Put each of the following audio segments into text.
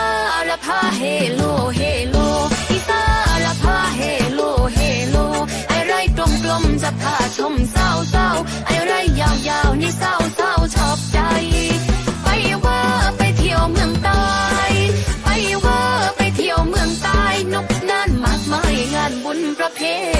ารพาเฮโลเฮโลอีสารพาเฮโลเฮโลไอไรกลมกลมจะพาชมเศร้าเศร้าไอไรยาวยาวนี่เศร้าเศร้าชอบใจ ไปว่าไปเที่ยวเมืองใต้ไปว่าไปเที่ยวเมืองใต้นกนั่นมากมายงานบุญประเพณี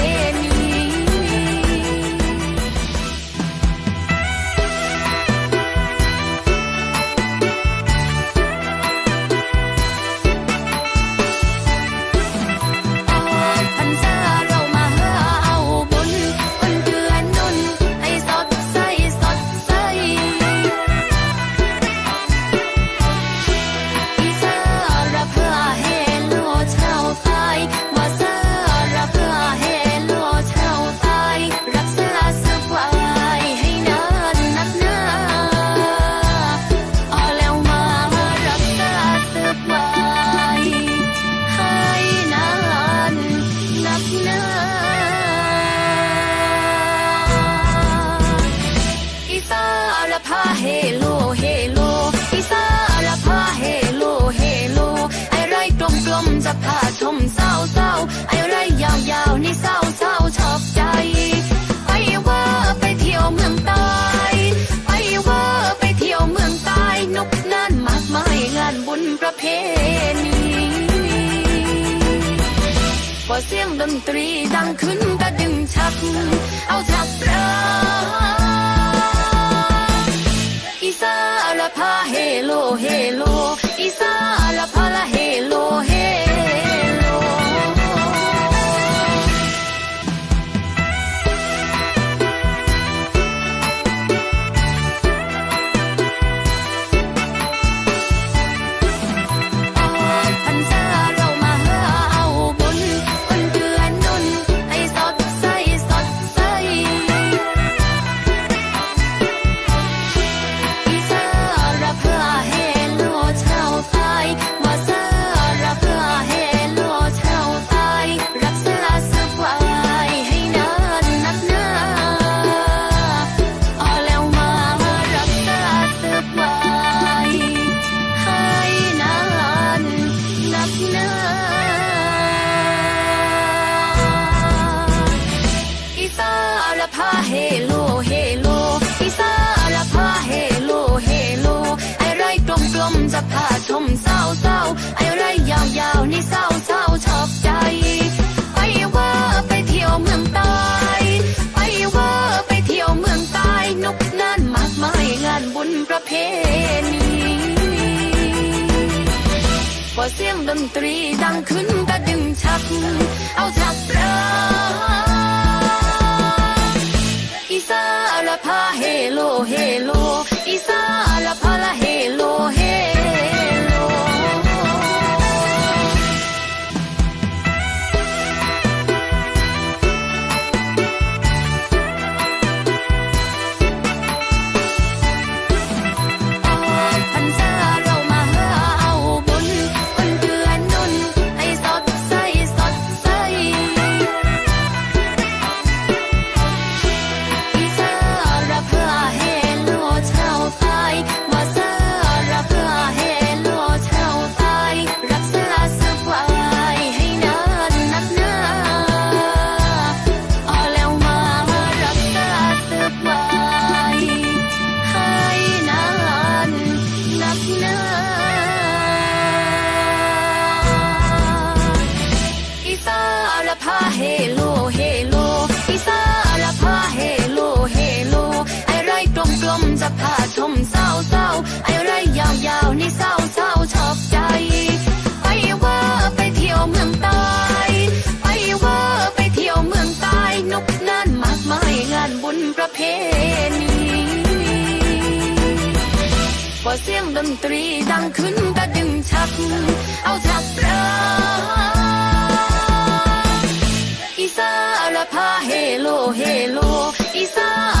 เพณีพอเสียงดนตรีดังขึ้นก็ดึงชัก เอาชักเรา มเศร้าเศร้าไอ้ไรยาวยาวนี่เศร้าเศร้าชอบใจ ไปว่าไปเที่ยวเมืองใต้ไปว่าไปเที่ยวเมืองใต้นกนั่นมากมายงานบุญประเพณีพอเสียงดนตรีดังขึ้นกระดึงชัก เอาชัก พาเฮโลเฮโลอีสารพาเฮโลเฮโลไอไรกลมกลมจะพาชมเศร้าเศร้าไอไรยาวยาวนี่เศร้าเศร้าชอบใจ ไปว่าไปเที่ยวเมืองใต้ไปว่าไปเที่ยวเมืองใต้นกนั่นมากมางานบุญประเพณีพอเสียงดนตรีดังขึ้นก็ดึงชัก เอาชักเปล่า ฮาเฮโลเฮโลอีสาน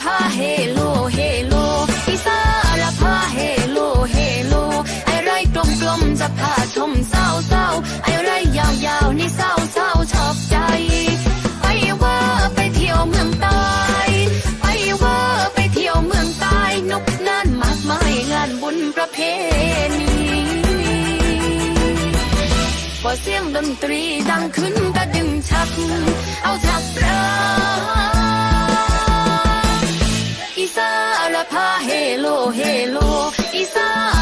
พาเฮโลเฮโลอีสารพาเฮโลเฮโลไอไรกลมกลมจะพาชมเศร้าเศร้าไอไรยาวยาวนี่เศร้าเศร้าชอใจ ไปว่าไปเที่ยวเมืองใต้ไปว่าไปเที่ยวเมืองใต้นกนั่นมากมางานบุญประเพณีพอเสียงดนตรีดังขึ้นกระดึงชัก เอาชักเร้า พาเฮโลเฮโลอีสาน